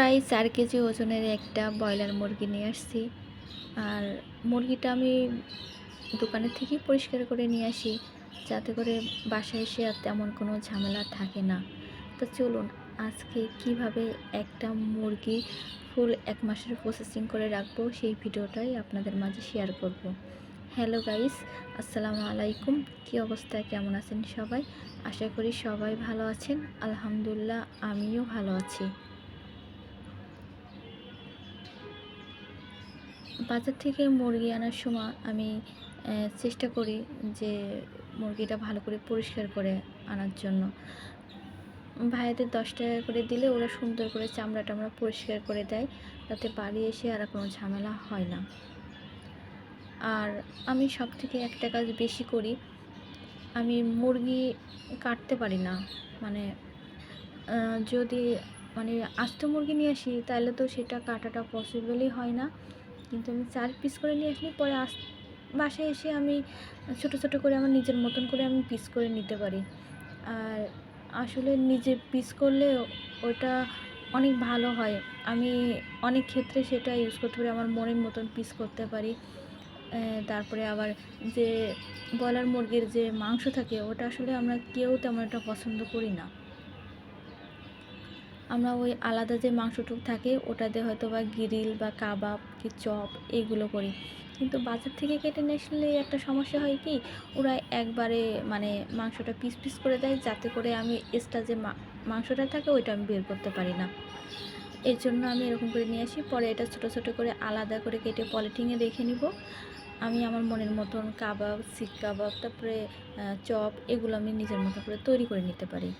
প্রায় চার কেজি ওজনের একটা ব্রয়লার মুরগি নিয়ে আসছি। আর মুরগিটা আমি দোকানের থেকেই পরিষ্কার করে নিয়ে আসি, যাতে করে বাসায় এসে আর তেমন কোনো ঝামেলা থাকে না। তো চলুন, আজকে কীভাবে একটা মুরগি ফুল এক মাসের প্রসেসিং করে রাখব সেই ভিডিওটাই আপনাদের মাঝে শেয়ার করব। হ্যালো গাইস আসসালামু আলাইকুম। কি অবস্থায় কেমন আছেন সবাই? আশা করি সবাই ভালো আছেন। আলহামদুলিল্লাহ, আমিও ভালো আছি। বাজার থেকে মুরগি আনার সময় আমি চেষ্টা করি যে মুরগিটা ভালো করে পরিষ্কার করে আনার জন্য। ভাইয়াদের দশ টাকা করে দিলে ওরা সুন্দর করে চামড়া টামড়া পরিষ্কার করে দেয় যাতে বাড়ি এসে আর কোনো ঝামেলা হয় না। আর আমি সব থেকে একটা কাজ বেশি করি, আমি মুরগি কাটতে পারি না। মানে যদি মানে আস্ত মুরগি নিয়ে আসি, তাহলে তো সেটা কাটাটা পসিবলই হয় না। কিন্তু আমি চার পিস করে নিয়ে আসলে পরে আস, বাসায় এসে আমি ছোট ছোট করে আমার নিজের মতন করে আমি পিস করে নিতে পারি। আর আসলে নিজে পিস করলে ওটা অনেক ভালো হয়। আমি অনেক ক্ষেত্রে সেটা ইউজ করতে পারি, আমার মনের মতন পিস করতে পারি। তারপরে আবার যে ব্রয়লার মুরগির যে মাংস থাকে, ওটা আসলে আমরা কেউ তেমন একটা পছন্দ করি না। আমরা ওই আলাদা যে মাংসটুক থাকে, ওটাতে হয়তো বা গ্রিল বা কাবাব কি চপ এইগুলো করি। কিন্তু বাজার থেকে কেটে নিয়ে একটা সমস্যা হয় কি, ওরা একবারে মানে মাংসটা পিস পিস করে দেয়, যাতে করে আমি এক্সট্রা যে মাংসটা থাকে ওইটা আমি বের করতে পারি না। এর জন্য আমি এরকম করে নিয়ে আসি, পরে এটা ছোটো ছোটো করে আলাদা করে কেটে পলিথিনে রেখে নিব। আমি আমার মনের মতন কাবাব শিক কাবাব, তারপরে চপ এগুলো আমি নিজের মতো করে তৈরি করে নিতে পারি।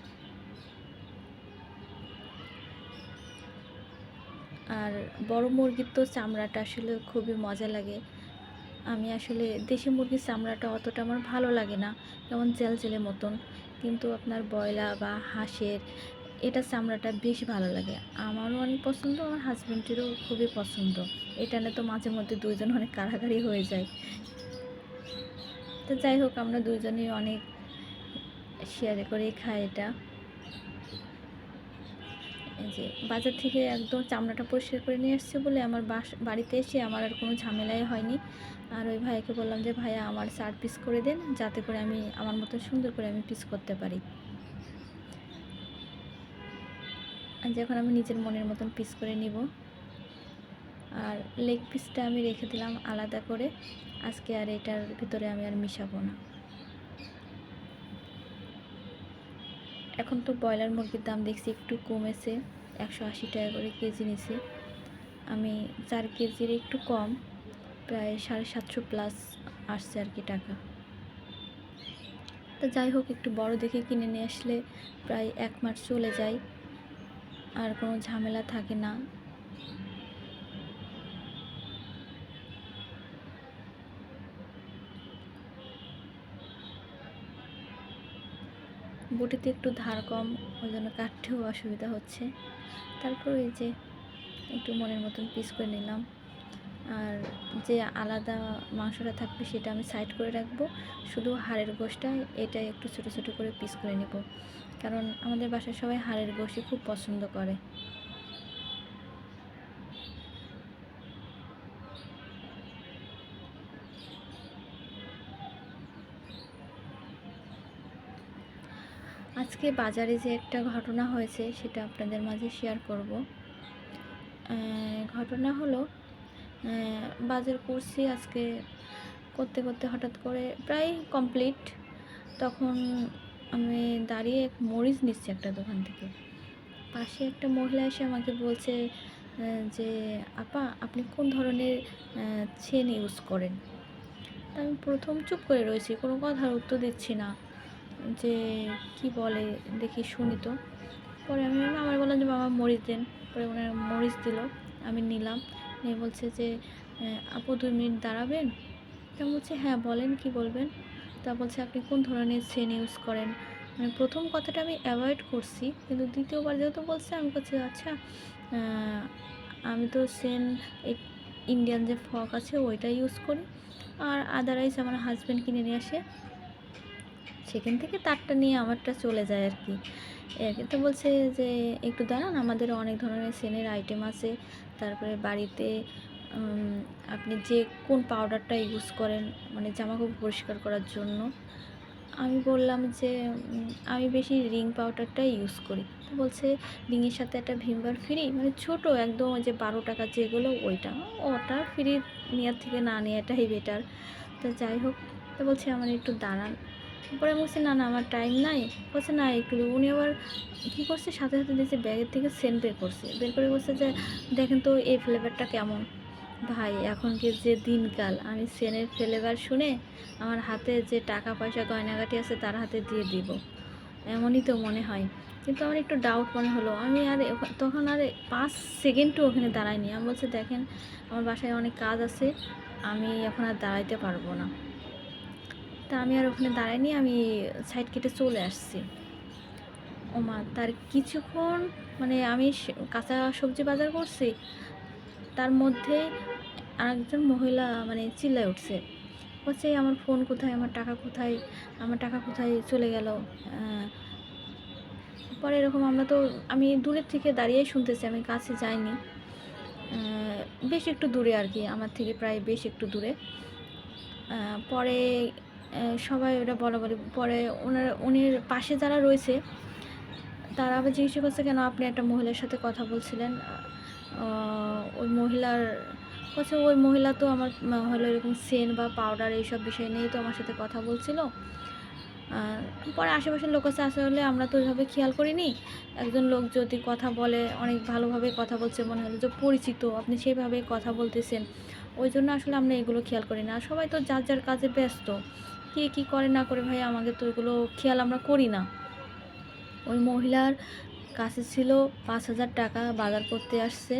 আর বড় মুরগির তো চামড়াটা আসলে খুবই মজা লাগে। আমি আসলে দেশি মুরগির চামড়াটা অতটা আমার ভালো লাগে না, যেমন জেলজেলে মতন। কিন্তু আপনার ব্রয়লার বা হাঁসের এটা চামড়াটা বেশ ভালো লাগে। আমারও অনেক পছন্দ, আমার হাজব্যান্ডেরও খুবই পছন্দ। এটা নিয়ে তো মাঝে মধ্যে দুইজন অনেক কাড়াকাড়ি হয়ে যায়। তো যাই হোক, আমরা দুইজনেই অনেক শেয়ারে করেই খাই এটা। যে বাজার থেকে একদম চামড়াটা পরিষ্কার করে নিয়ে এসছে বলে আমার বাস বাড়িতে এসে আমার আর কোনো ঝামেলাই হয়নি। আর ওই ভাইকে বললাম যে, ভাইয়া, আমার চার পিস করে দেন, যাতে করে আমি আমার মতো সুন্দর করে আমি পিস করতে পারি। যখন আমি নিজের মনের মতন পিস করে নিব, আর লেগ পিসটা আমি রেখে দিলাম আলাদা করে, আজকে আর এটার ভিতরে আমি আর মিশাবো না। এখন তো ব্রয়লার মুরগির দাম দেখছি একটু কমেছে, একশো আশি টাকা করে কেজি নিছি। আমি চার কেজির একটু কম, প্রায় সাড়ে সাতশো প্লাস আসছে আর কি টাকা। তো যাই হোক, একটু বড় দেখে কিনে নিয়ে আসলে প্রায় এক মাস চলে যায়, আর কোনো ঝামেলা থাকে না। বটিতে একটু ধার কম, ওই জন্য কাটতেও অসুবিধা হচ্ছে। তারপর ওই যে একটু মনের মতন পিস করে নিলাম। আর যে আলাদা মাংসটা থাকবে সেটা আমি সাইড করে রাখব। শুধু হাড়ের গোশটা, এটা একটু ছোটো ছোটো করে পিস করে নেব। কারণ আমাদের বাসায় সবাই হাড়ের গোশই খুব পছন্দ করে। আজকে বাজারে যে একটা ঘটনা হয়েছে, সেটা আপনাদের মাঝে শেয়ার করব। ঘটনা হলো বাজার করছি আজকে করতে করতে হঠাৎ করে প্রায় কমপ্লিট তখন আমি দাঁড়িয়ে এক মরিচ নিচ্ছি একটা দোকান থেকে। পাশে একটা মহিলা এসে আমাকে বলছে যে, আপা, আপনি কোন ধরনের চেন ইউজ করেন? আমি প্রথম চুপ করে রয়েছি, কোনো কথার উত্তর দিচ্ছি না। যে কি বলে, দেখি শুনি তো। পরে আমি আমার বললাম যে বাবা মরিচ দেন। পরে ওনার মরিচ দিল, আমি নিলাম। নিয়ে বলছে যে আপু দুই মিনিট দাঁড়াবেন? তা বলছি হ্যাঁ বলেন, কি বলবেন? তা বলছে, আপনি কোন ধরনের সেন ইউজ করেন? মানে প্রথম কথাটা আমি অ্যাভয়েড করছি, কিন্তু দ্বিতীয়বার যেহেতু বলছে, আমি বলছি আচ্ছা আমি তো সেন ইন্ডিয়ান যে ফক আছে ওইটা ইউজ করি। আর আদারওয়াইজ আমার হাজব্যান্ড কিনে নিয়ে আসে। সেখান থেকে তারটা নিয়ে আমারটা চলে যায় আর কি তো বলছে যে, একটু দাঁড়ান, আমাদের অনেক ধরনের সেনের আইটেম আছে। তারপরে বাড়িতে আপনি যে কোন পাউডারটা ইউজ করেন মানে জামাকাপড় পরিষ্কার করার জন্য। আমি বললাম যে আমি বেশি রিং পাউডারটাই ইউজ করি। তো বলছে, রিংয়ের সাথে একটা ভিমবার ফ্রি মানে ছোট, একদম ওই যে বারো টাকা যেগুলো ওইটা। ওটা ফ্রি নেওয়ার থেকে না নেওয়াটাই বেটার তো যাই হোক, তো বলছে, আমার একটু দাঁড়ান। পরে আমি বলছি, না না, আমার টাইম নাই। বলছে, না, একটু। উনি আবার কী করছে, সাথে সাথে দিয়েছে ব্যাগের থেকে সেন্ট বের করছে। বের করে বলছে যে, দেখেন তো, এই ফ্লেভারটা কেমন? ভাই, এখন কি যে দিনকাল, আমি সেনের ফ্লেভার শুনে আমার হাতে যে টাকা পয়সা গয়নাগাটি আছে, তার হাতে দিয়ে দিব। এমনই তো মনে হয়। কিন্তু আমার একটু ডাউট মনে হলো। আমি আর তখন আর পাঁচ সেকেন্ডও ওখানে দাঁড়াইনি। আমি বলছি, দেখেন, আমার বাসায় অনেক কাজ আছে, আমি এখন আর দাঁড়াইতে পারব না। আমি আর ওখানে দাঁড়াইনি আমি সাইড কেটে চলে আসছি। ওমা, তার কিছুক্ষণ মানে আমি কাঁচা সবজি বাজার করছি, তার মধ্যে আরেকজন মহিলা মানে চিল্লায় উঠছে। বলছে আমার ফোন কোথায়? আমার টাকা কোথায়? আমার টাকা কোথায় চলে গেল? পরে এরকম আমরা তো, আমি দূরের থেকে দাঁড়িয়েই শুনতেছি, আমি কাছে যাইনি। বেশ একটু দূরে আর কি, আমার থেকে প্রায় বেশ একটু দূরে। পরে সবাই ওটা বলা বলি। পরে ওনার, উনির পাশে যারা রয়েছে, তারা আবার জিজ্ঞাসা করছে, কেন আপনি একটা মহিলার সাথে কথা বলছিলেন? ওই মহিলার বলছে, ওই মহিলা তো আমার হলো এরকম সেন বা পাউডার এইসব বিষয় নিয়েই তো আমার সাথে কথা বলছিল। পরে আশেপাশের লোক আছে, আসলে আমরা তো ওইভাবে খেয়াল করিনি। একজন লোক যদি কথা বলে, অনেক ভালোভাবে কথা বলছে, মনে হলো যে পরিচিত, আপনি সেইভাবে কথা বলতেছেন। ওই জন্য আসলে আমরা এগুলো খেয়াল করি না। সবাই তো যার যার কাজে ব্যস্ত। কে কী করে না করে ভাই আমাকে তো ওইগুলো খেয়াল আমরা করি না। ওই মহিলার কাছে ছিল পাঁচ হাজার টাকা, বাজার করতে আসছে।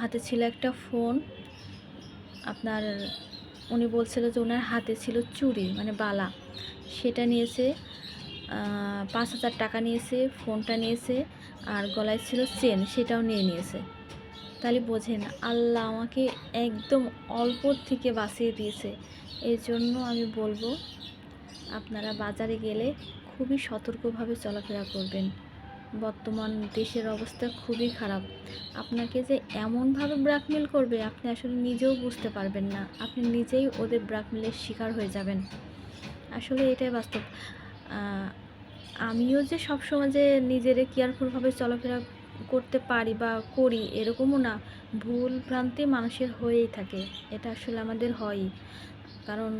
হাতে ছিল একটা ফোন। আপনার উনি বলছিল যে ওনার হাতে ছিল চুড়ি মানে বালা। সেটা নিয়েছে পাঁচ হাজার টাকা নিয়েছে, ফোনটা নিয়েছে, আর গলায় ছিল চেন, সেটাও নিয়ে নিয়েছে। তাহলে বোঝেন, আল্লাহ আমাকে একদম অল্প থেকে বাঁচিয়ে দিয়েছে। এই জন্য আমি বলব, আপনারা বাজারে গেলে খুবই সতর্কভাবে চলাফেরা করবেন। বর্তমান দেশের অবস্থা খুবই খারাপ। আপনাকে যে এমনভাবে ব্ল্যাকমেল করবে, আপনি আসলে নিজেও বুঝতে পারবেন না। আপনি নিজেই ওদের ব্ল্যাকমেলের শিকার হয়ে যাবেন। আসলে এটাই বাস্তব। আমিও যে সবসময় যে নিজেরে কেয়ারফুলভাবে চলাফেরা করতে পারি বা করি, এরকমও না। ভুল ভ্রান্তি মানুষের হয়েই থাকে। এটা আসলে আমাদের হয়ই। কারণ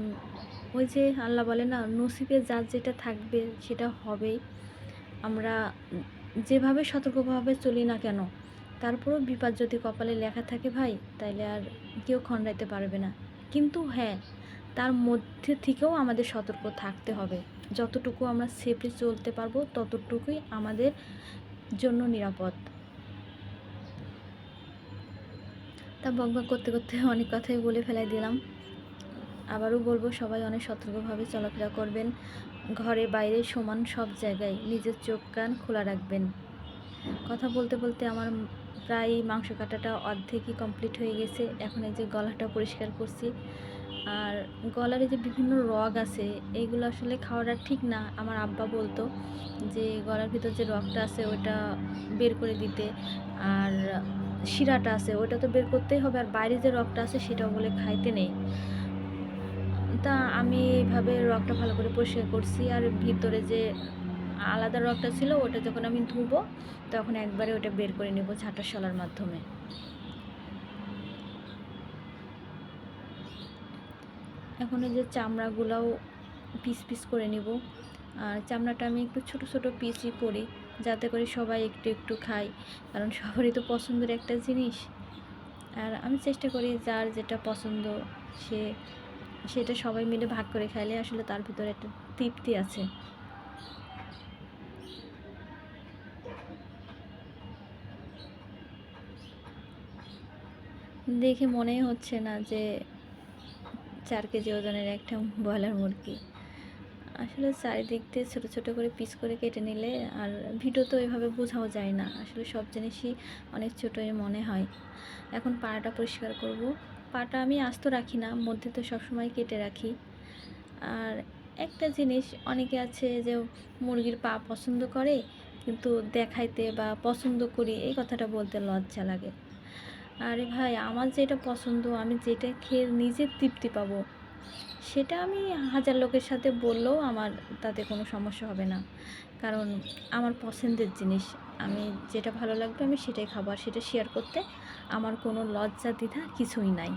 ওই যে আল্লাহ বলে না, নসিবে যার যেটা থাকবে সেটা হবেই। আমরা যেভাবে সতর্কভাবে চলি না কেন, তারপরেও বিপদ যদি কপালে লেখা থাকে ভাই, তাইলে আর কেউ খণ্ডাইতে পারবে না। কিন্তু হ্যাঁ তার মধ্যে থেকেও আমাদের সতর্ক থাকতে হবে। যতটুকু আমরা সেফলি চলতে পারব, ততটুকুই আমাদের জন্য নিরাপদ। তা বকবক করতে করতে অনেক কথাই বলে ফেলাই দিলাম। আবারও বলব, সবাই অনেক সতর্কভাবে চলাফেরা করবেন। ঘরে বাইরে সমান সব জায়গায় নিজের চোখ কান খোলা রাখবেন। কথা বলতে বলতে আমার প্রায় মাংস কাটাটা অর্ধেকই কমপ্লিট হয়ে গেছে। এখন এই যে গলাটা পরিষ্কার করছি। আর গলার যে বিভিন্ন রগ আছে এইগুলো আসলে খাওয়াটা ঠিক না। আমার আব্বা বলতো যে গলার ভিতর যে রগটা আছে ওটা বের করে দিতে। আর শিরাটা আছে ওটা তো বের করতেই হবে। আর বাইরে যে রগটা আছে সেটাও বলে খাইতে নেই। তা আমি এইভাবে রগটা ভালো করে পরিষ্কার করছি। আর ভিতরে যে আলাদা রগটা ছিল, ওটা যখন আমি ধুবো, তখন একবারে ওটা বের করে নেব ঝাঁটার শলার মাধ্যমে। এখন যে চামড়াগুলাও পিস পিস করে নিব। আর চামড়াটা আমি একটু ছোট ছোট পিসই করি যাতে করে সবাই একটু একটু খায়, কারণ সবারই তো পছন্দের একটা জিনিস। আর আমি চেষ্টা করি যার যেটা পছন্দ সে সেটা সবাই মিলে ভাগ করে খাইলে আসলে তার ভিতরে একটা তৃপ্তি আছে। দেখে মনেই হচ্ছে না যে চার কেজি ওজনের একটা ব্রয়লার মুরগি। আসলে চারিদিক দিয়ে ছোটো ছোটো করে পিস করে কেটে নিলে আর ভিডিও তো এভাবে বোঝাও যায় না। আসলে সব জিনিসই অনেক ছোটোই মনে হয়। এখন পাড়াটা পরিষ্কার করব। পাটা আমি আস্ত রাখি না, মধ্যে তো সবসময় কেটে রাখি। আর একটা জিনিস, অনেকে আছে যে মুরগির পা পছন্দ করে, কিন্তু দেখাইতে বা পছন্দ করি, এই কথাটা বলতে লজ্জা লাগে। আরে ভাই, আমার যেটা পছন্দ, আমি যেটা খেয়ে নিজে তৃপ্তি পাবো, সেটা আমি হাজার লোকের সাথে বললেও আমার তাতে কোনো সমস্যা হবে না। কারণ আমার পছন্দের জিনিস, আমি যেটা ভালো লাগবে আমি সেটাই খাব, আর সেটা শেয়ার করতে আমার কোনো লজ্জা দ্বিধা কিছুই নাই।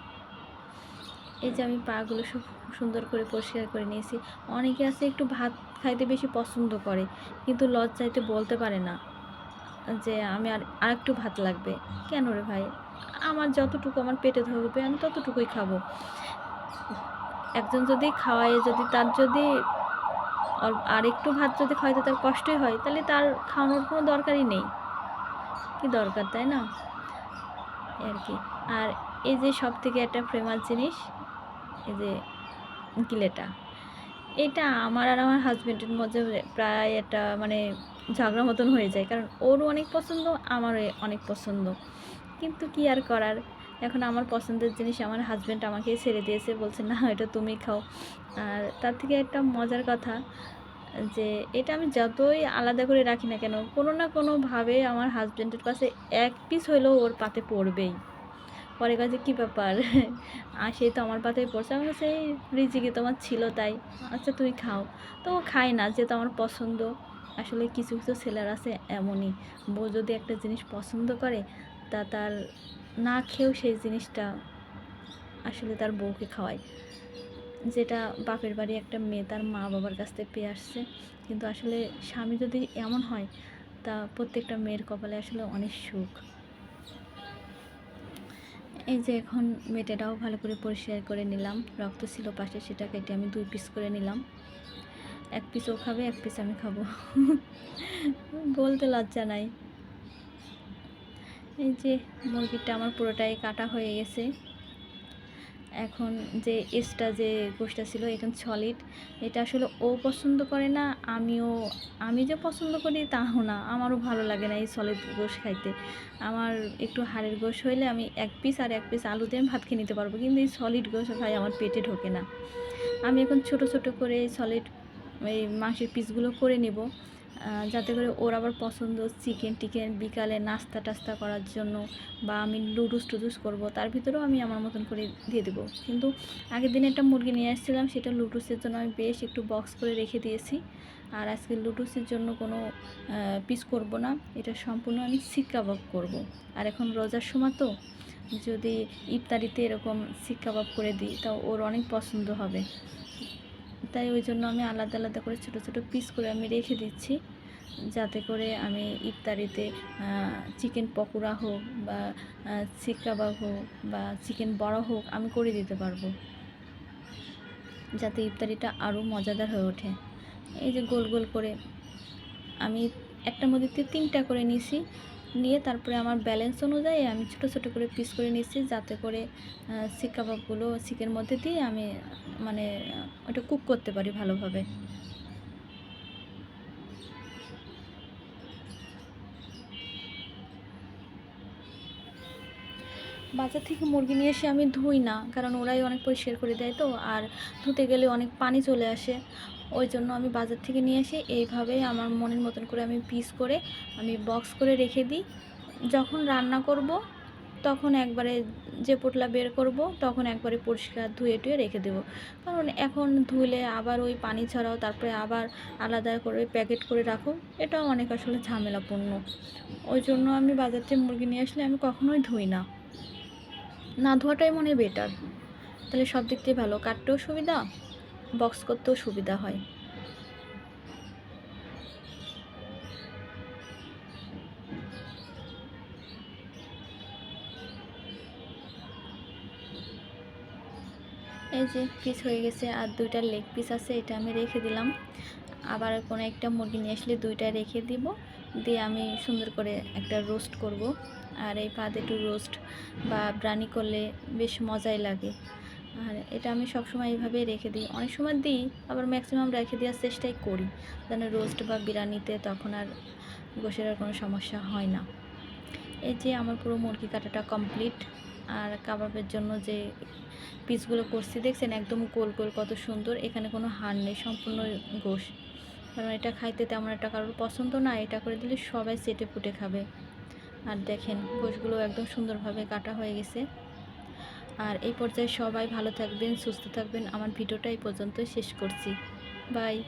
এই যে আমি পাগুলো সু- সুন্দর করে পরিষ্কার করে নিয়েছি। অনেকে আছে একটু ভাত খাইতে বেশি পছন্দ করে, কিন্তু লজ্জাইতে বলতে পারে না যে আমি আর আরেকটু ভাত লাগবে। কেন রে ভাই? আমার যতটুকু আমার পেটে ধরবে, আমি ততটুকুই খাব। একজন যদি খাওয়ায়, যদি তার যদি আর একটু ভাত যদি খাওয়াইতে তার কষ্টই হয়, তাহলে তার খাওয়ানোর কোনো দরকারই নেই। কি দরকার, তাই না? আর কি আর এই যে সব থেকে একটা ফেমাস জিনিস, এই যে গিলেটা, এটা আমার আর আমার হাজব্যান্ডের মধ্যে প্রায় একটা মানে ঝগড়া মতন হয়ে যায়। কারণ ওরও অনেক পছন্দ, আমারও অনেক পছন্দ। কিন্তু কি আর করার? এখন আমার পছন্দের জিনিস আমার হাজব্যান্ড আমাকেই ছেড়ে দিয়েছে, বলছে, না, এটা তুমি খাও। আর তার থেকে একটা মজার কথা যে এটা আমি যতই আলাদা করে রাখি না কেন, কোনো না কোনোভাবে আমার হাজব্যান্ডের পাশে এক পিস হইলেও ওর পাতে পড়বেই। পরে কাছে কী ব্যাপার? সেই তো আমার পাতেই পড়ছে। আমি কাছে রিজিকে তোমার ছিল তাই। আচ্ছা তুই খাও। তো ও খায় না, যেহেতু আমার পছন্দ। আসলে কিছু কিছু ছেলের আছে এমনই। বউ যদি একটা জিনিস পছন্দ করে, তা তার না খেয়েও সেই জিনিসটা আসলে তার বউকে খাওয়ায়। যেটা বাপের বাড়ি একটা মেয়ে তার মা বাবার কাছ থেকে পেয়ে আসছে। কিন্তু আসলে স্বামী যদি এমন হয়, তা প্রত্যেকটা মেয়ের কপালে আসলে অনেক সুখ। এই যে এখন মেটেটাও ভালো করে পরিষ্কার করে নিলাম। রক্ত ছিল পাশে, সেটা কেটে আমি দুই পিস করে নিলাম। এক পিস ও খাবে, এক পিস আমি খাব। বলতে লজ্জা নাই। এই যে মুরগিটা আমার পুরোটাই কাটা হয়ে গেছে। এখন যে এসটা যে গোষ্ঠটা ছিল, এটা সলিড এটা আসলে ও পছন্দ করে না, আমিও, আমি যে পছন্দ করি তাও না, আমারও ভালো লাগে না এই সলিড গোশ খাইতে। আমার একটু হাড়ের গোশ হইলে আমি এক পিস আর এক পিস আলু দিয়ে ভাত খেয়ে নিতে পারব, কিন্তু এই সলিড গোশ ভাই আমার পেটে ঢোকে না। আমি এখন ছোট ছোট করে সলিড এই মাংসের পিসগুলো করে নিব। যাতে করে ওর আবার পছন্দ চিকেন টিকেন বিকালে নাস্তা টাস্তা করার জন্য বা আমি লুডুস টুডুস করব, তার ভিতরেও আমি আমার মতন করে দিয়ে দেবো। কিন্তু আগের দিন একটা মুরগি নিয়ে আসছিলাম, সেটা লুডুসের জন্য আমি বেশ একটু বক্স করে রেখে দিয়েছি। আর আজকে লুডুসের জন্য কোনো পিস করব না, এটা সম্পূর্ণ আমি শিক কাবাব করব। আর এখন রোজার সময় তো, যদি ইফতারিতে এরকম শিক কাবাব করে দিই, তাও ওর অনেক পছন্দ হবে। তাই ওই জন্য আমি আলাদা আলাদা করে ছোট ছোট পিস করে আমি রেখে দিচ্ছি। যাতে করে আমি ইফতারিতে চিকেন পকোড়া হোক বা শিক কাবাব হোক বা চিকেন বড়া হোক আমি করে দিতে পারব। যাতে ইফতারিটা আরও মজাদার হয়ে ওঠে। এই যে গোল গোল করে আমি একটা মধ্যে তিনটা করে নিয়েছি। নিয়ে তারপরে আমার ব্যালেন্স অনুযায়ী আমি ছোট ছোট করে পিস করে নিচ্ছি যাতে করে শিক কাবাবগুলো শিকের মধ্যে দিয়ে আমি মানে ওটা কুক করতে পারি ভালোভাবে। বাজার থেকে মুরগি নিয়ে এসে আমি ধুই না, কারণ ওরাই অনেক পরিষ্কার করে দেয় তো, আর ধুতে গেলে অনেক পানি চলে আসে। ওই জন্য আমি বাজার থেকে নিয়ে আসি এইভাবেই আমার মনের মতন করে আমি পিস করে আমি বক্স করে রেখে দিই। যখন রান্না করব, তখন একবারে যে পোটলা বের করব, তখন একবারে পরিষ্কার ধুয়ে টুয়ে রেখে দেবো। কারণ এখন ধুলে আবার ওই পানি ছড়াও, তারপরে আবার আলাদা করে প্যাকেট করে রাখো, এটাও অনেক আসলে ঝামেলাপূর্ণ। ওই জন্য আমি বাজার থেকে মুরগি নিয়ে আসলে আমি কখনোই ধুই না। না ধোয়াটাই মনে বেটার তাহলে সব দিক দিয়ে ভালো। কাটতেও সুবিধা? বক্স করতেও সুবিধা হয়। এই যে পিস হয়ে গেছে আর দুইটা লেগ পিস আছে, এটা আমি রেখে দিলাম। আবার কোনো একটা মুরগি নিয়ে আসলে দুইটা রেখে দিব। দিয়ে আমি সুন্দর করে একটা রোস্ট করব। আর এই পাতে একটু রোস্ট বা ব্রানি করলে বেশ মজাই লাগে। আর এটা আমি সবসময় এইভাবে রেখে দিই। অনেক সময় দিই, আবার ম্যাক্সিমাম রেখে দেওয়ার চেষ্টাই করি। যেন রোস্ট বা বিরিয়ানিতে তখন আর গোসের আর কোনো সমস্যা হয় না। এই যে আমার পুরো মুরগি কাটাটা কমপ্লিট আর কাবাবের জন্য যে পিসগুলো করছি, দেখছেন একদম গোল গোল কত সুন্দর, এখানে কোনো হাড় নেই, সম্পূর্ণ গোশ। কারণ এটা খাইতে তেমন একটা কারোর পছন্দ না, এটা করে দিলে সবাই চেটে ফুটে খাবে। আর দেখেন, গোশগুলো একদম সুন্দরভাবে কাটা হয়ে গেছে। আর এই পর্যায়ে সবাই ভালো থাকবেন, সুস্থ থাকবেন। আমার ভিডিওটা এই পর্যন্ত শেষ করছি। বাই।